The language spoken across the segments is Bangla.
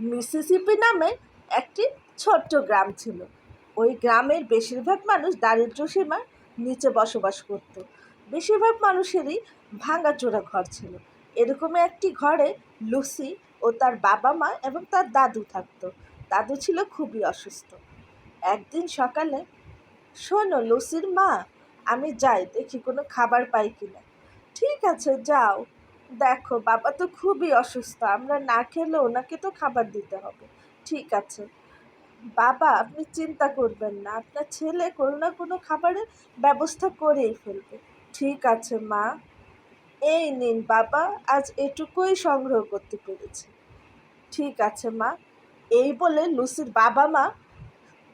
মিসিসিপি নামে একটি ছোট্ট গ্রাম ছিল। ওই গ্রামের বেশিরভাগ মানুষ দারিদ্র্য সীমার নিচে বসবাস করত। বেশিরভাগ মানুষেরই ভাঙাচোরা ঘর ছিল। এরকমই একটি ঘরে লুসি ও তার বাবা মা এবং তার দাদু থাকতো। দাদু ছিল খুবই অসুস্থ। একদিন সকালে, শোনো লুসির মা, আমি যাই, দেখি কোনো খাবার পাই কিনা। ঠিক আছে, যাও। দেখো, বাবা তো খুবই অসুস্থ, আমরা না খেলে ওনাকে তো খাবার দিতে হবে। ঠিক আছে। বাবা, আপনি চিন্তা করবেন না, আপনার ছেলে কোনো না কোনো খাবারের ব্যবস্থা করেই ফেলবে। ঠিক আছে, মা। এই নিন, বাবা আজ এটুকুই সংগ্রহ করতে পেরেছি। ঠিক আছে, মা। এই বলে লুসির বাবা, মা,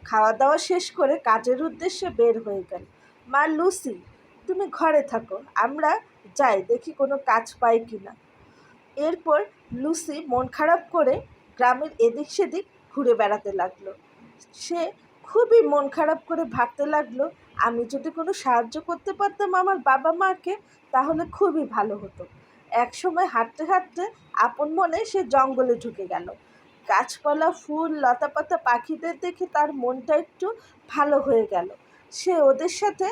খাওয়া দাওয়া শেষ করে কাজের উদ্দেশ্যে বের হয়ে গেল। মা, লুসি তুমি ঘরে থাকো, আমরা যাই, দেখি কোনো কাজ পাই কি না এরপর লুসি মন খারাপ করে গ্রামের এদিক সেদিক ঘুরে বেড়াতে লাগল। সে খুবই মন খারাপ করে ভাবতে লাগল, আমি যদি কোনো সাহায্য করতে পারতাম আমার বাবা মাকে, তাহলে খুবই ভালো হতো। এক সময় হাঁটতে হাঁটতে আপন মনে সে জঙ্গলে ঢুকে গেল। গাছপালা, ফুল, লতাপাতা পাখিদের দেখে তার মনটা একটু ভালো হয়ে গেল। সে ওদের সাথে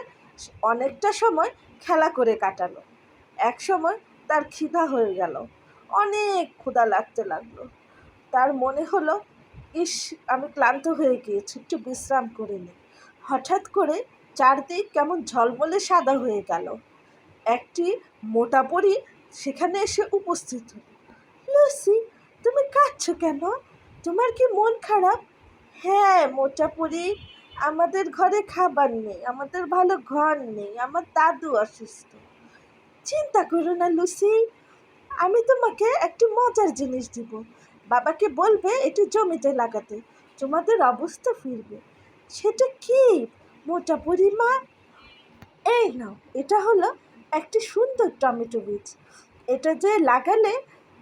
অনেকটা সময় খেলা করে কাটালো। এক সময় তার ক্ষিধা হয়ে গেল। অনেক ক্ষুধা লাগতে লাগল। তার মনে হলো, ইস, আমি ক্লান্ত হয়ে গিয়েছি, একটু বিশ্রাম করে নিই হঠাৎ করে চারদিক কেমন ঝলমলে সাদা হয়ে গেল। একটি মোটা পরি সেখানে এসে উপস্থিত লুসি, তুমি কাঁদছো কেন? তোমার কি মন খারাপ? হ্যাঁ মোটা পরি আমাদের ঘরে খাবার নেই, আমাদের ভালো ঘর নেই, আমার দাদু অসুস্থ। চিন্তা করো না, লুসি, আমি তোমাকে একটি মজার জিনিস দিব। বাবাকে বলবে এটি জমিতে লাগাতে, তোমাদের অবস্থা ফিরবে। সেটা কি? মোটা পরিমা এই নাও, এটা হলো একটি সুন্দর টমেটো বীজ। এটা যে লাগালে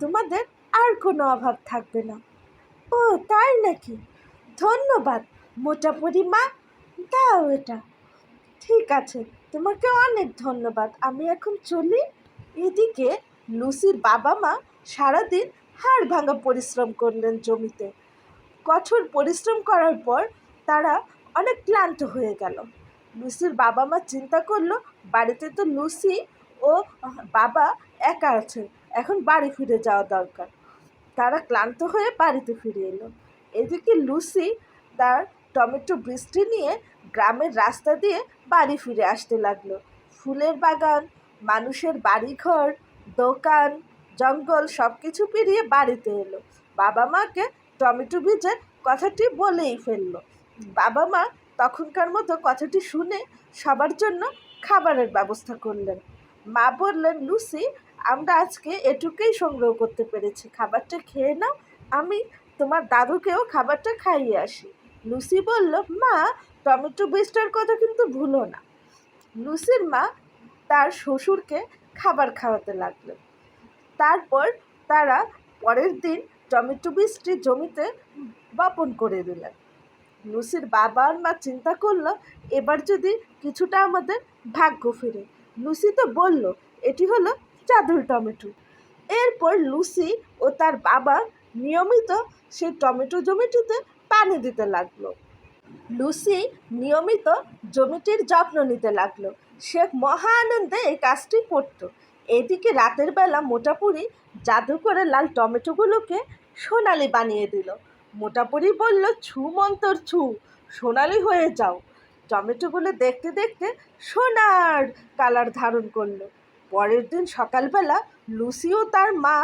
তোমাদের আর কোনো অভাব থাকবে না। ও, তাই নাকি? ধন্যবাদ। মোটা পরিমা দাও এটা। ঠিক আছে, তোমাকে অনেক ধন্যবাদ। আমি এখন চলি এদিকে লুসির বাবা মা সারাদিন হাড় ভাঙা পরিশ্রম করলেন জমিতে। কঠোর পরিশ্রম করার পর তারা অনেক ক্লান্ত হয়ে গেল। লুসির বাবা মা চিন্তা করল, বাড়িতে তো লুসি ও বাবা একা আছে এখন বাড়ি ফিরে যাওয়া দরকার। তারা ক্লান্ত হয়ে বাড়িতে ফিরে এলো। এদিকে লুসি তার টমেটো বৃষ্টি নিয়ে গ্রামের রাস্তা দিয়ে বাড়ি ফিরে আসতে লাগল। ফুলের বাগান, মানুষের বাড়িঘর, দোকান, জঙ্গল সব কিছু পেরিয়ে বাড়িতে এলো। বাবা মাকে টমেটো বীজের কথাটি বলেই ফেলল। বাবা মা তখনকার মতো কথাটি শুনে সবার জন্য খাবারের ব্যবস্থা করলেন। মা বললেন, লুসি, আমরা আজকে এটুকুই সংগ্রহ করতে পেরেছি। খাবারটা খেয়ে নাও, আমি তোমার দাদুকেও খাবারটা খাইয়ে আসি। লুসি বলল, মা, টমেটো বীজটার কথা কিন্তু ভুলো না। লুসির মা তার শ্বশুরকে খাবার খাওয়াতে লাগলেন তারপর তারা পরের দিন টমেটো বীজটি জমিতে বপন করে দিলেন। লুসির বাবা আর মা চিন্তা করল, এবার যদি কিছুটা আমাদের ভাগ্য ফিরে। লুসি তো বলল, এটি হলো জাদুর টমেটো। এরপর লুসি ও তার বাবা নিয়মিত সেই টমেটো জমিটিতে পানি দিতে লাগল। লুসি নিয়মিত জমিটির যত্ন নিতে লাগল। সে মহা আনন্দে এই কাজটি করত। এদিকে রাতের বেলা মোটাপুরি জাদু করে লাল টমেটোগুলোকে সোনালি বানিয়ে দিল। মোটাপুরি বলল, ছু মন্তর, ছু, সোনালি হয়ে যাও। টমেটোগুলো দেখতে দেখতে সোনার কালার ধারণ করল। পরের দিন সকালবেলা লুসি ও তার মা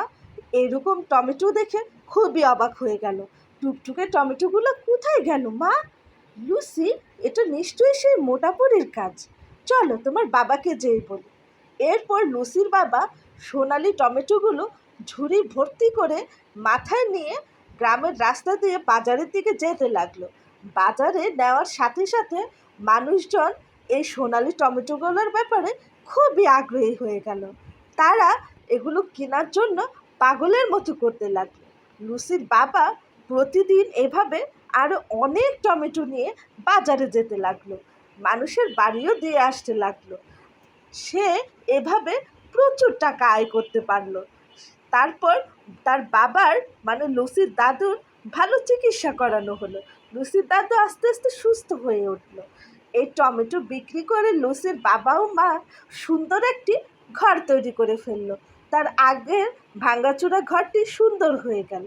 এরকম টমেটো দেখে খুবই অবাক হয়ে গেল। টুকটুকে টমেটোগুলো কোথায় গেল, মা? লুসি, এটা নিশ্চয়ই সেই মোটাপুরির কাজ। চলো, তোমার বাবাকে যেই বলি। এরপর লুসির বাবা সোনালি টমেটোগুলো ঝুড়ি ভর্তি করে মাথায় নিয়ে গ্রামের রাস্তা দিয়ে বাজারের দিকে যেতে লাগল। বাজারে নেওয়ার সাথে সাথে মানুষজন এই সোনালি টমেটোগুলোর ব্যাপারে খুবই আগ্রহী হয়ে গেল। তারা এগুলো কেনার জন্য পাগলের মতো করতে লাগল। লুসির বাবা প্রতিদিন এভাবে আরও অনেক টমেটো নিয়ে বাজারে যেতে লাগল। মানুষের বাড়িও দিয়ে আসতে লাগল। সে এভাবে প্রচুর টাকা আয় করতে পারল। তারপর তার বাবার মানে লুসির দাদুর ভালো চিকিৎসা করানো হলো। লুসির দাদু আস্তে আস্তে সুস্থ হয়ে উঠল। এই টমেটো বিক্রি করে লুসির বাবা ও মা সুন্দর একটি ঘর তৈরি করে ফেলল। তার আগের ভাঙাচোরা ঘরটি সুন্দর হয়ে গেল।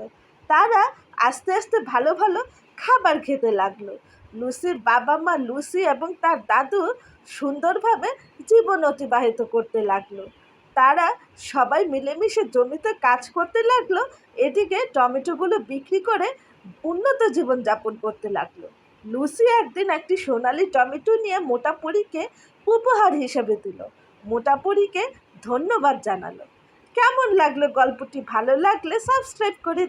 তারা আস্তে আস্তে ভালো ভালো খাবার খেতে লাগল। লুসির বাবা মা লুসি এবং তার দাদু সুন্দরভাবে জীবন অতিবাহিত করতে লাগল। তারা সবাই মিলেমিশে জমিতে কাজ করতে লাগল, এদিকে টমেটোগুলো বিক্রি করে উন্নত জীবনযাপন করতে লাগল। লুসি একদিন একটি সোনালি টমেটো নিয়ে মোটাপুরিকে উপহার হিসেবে দিল। মোটাপুরিকে ধন্যবাদ জানালো। কেমন লাগল গল্পটি? ভালো লাগলে সাবস্ক্রাইব করে